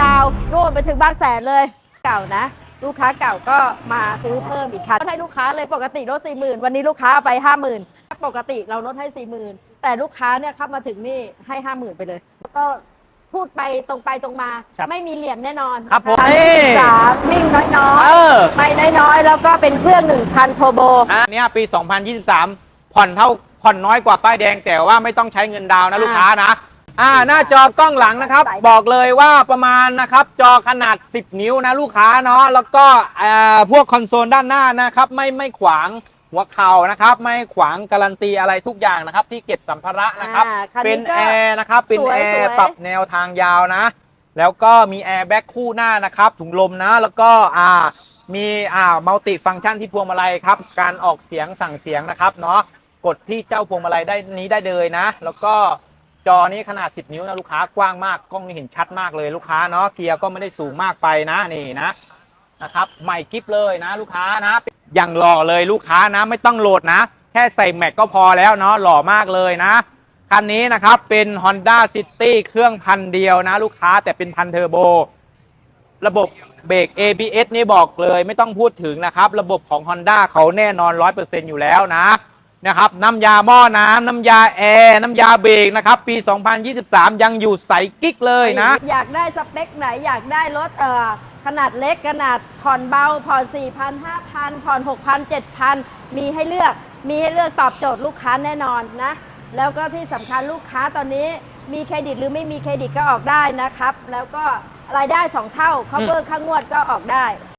ยาวโน่นไปถึงบางแสนเลยเก่านะ ลูกค้าเก่าก็มาซื้อเพิ่มอีกคันลดให้ลูกค้าเลยปกติลดสี่หมื่นวันนี้ลูกค้าเอาไปห้าหมื่นปกติเราลดให้สี่หมื่นแต่ลูกค้าเนี่ยเข้ามาถึงนี่ให้ห้าหมื่นไปเลย ก็พูดไปตรงไปตรงมา ครับไม่มีเหลี่ยมแน่นอนครับผมคันนี่ สามวิ่งน้อยเออๆไปน้อยๆ แล้วก็เป็นเครื่องหนึ่งคันโทโบ อันเนี้ยปี 2023 ผ่อนเท่าผ่อนน้อยกว่าป้ายแดงแต่ว่าไม่ต้องใช้เงินดาวน์นะอ่า ลูกค้านะ อ่าหน้าจอกล้องหลังนะครับใส่บอกเลยว่าประมาณนะครับ จอขนาด 10 นิ้วนะลูกค้าเนาะแล้วก็อ่าพวกคอนโซลด้านหน้านะครับ ไม่ไม่ขวางหัวเข่านะครับ ไม่ขวางการันตีอะไรทุกอย่างนะครับ ที่เก็บสัมภาระนะครับอ่าคันเป็นนี้ก็แอร์นะครับ เป็นสวยแอสวร์ยปรับแนวทางยาวนะ แล้วก็มีแอร์แบ็กคู่หน้านะครับ ถุงลมนะ แล้วก็อ่ามีอ่ามัลติฟังก์ชันที่พวงมาลัยครับ การออกเสียงสั่งเสียงนะครับเนาะกดที่เจ้าพวงมาลัยได้นี้ได้เลยนะ แล้วก็ จอนี้ขนาด 10 นิ้วนะลูกค้ากว้างมากกล้องนี่เห็นชัดมากเลยลูกค้าเนาะเกียร์ก็ไม่ได้สูงมากไปนะนี่นะนะครับใหม่กิฟเลยนะ ลูกค้านะอย่างหล่อเลยลูกค้านะไม่ต้องโหลดนะ แค่ใส่แม็กก็พอแล้วเนาะหล่อมากเลยนะคันนี้นะครับเป็น Honda City เครื่องพันเดียวนะ ลูกค้าแต่เป็นพันเทอร์โบระบบเบรก ABS นี่บอกเลยไม่ต้องพูดถึงนะครับ ระบบของ Honda เขาแน่นอน 100%อยู่แล้วนะ นะครับน้ำยาหม้อน้ำน้ำยาแอร์น้ำยาเบรกนะครับปี 2023 ยังอยู่ใสกิ๊กเลยนะ อยากได้สเปคไหนอยากได้รถเอ่อขนาดเล็กขนาดผ่อนเบาผ่อน4 0 0 0 5,000 ผ่อน 6,000 7,000 มีให้เลือกมีให้เลือกตอบโจทย์ลูกค้าแน่นอนนะ แล้วก็ที่สำคัญลูกค้าตอนนี้มีเครดิตหรือไม่มีเครดิตก็ออกได้นะครับ แล้วก็รายได้2เท่า cover ค่างวดก็ออกได้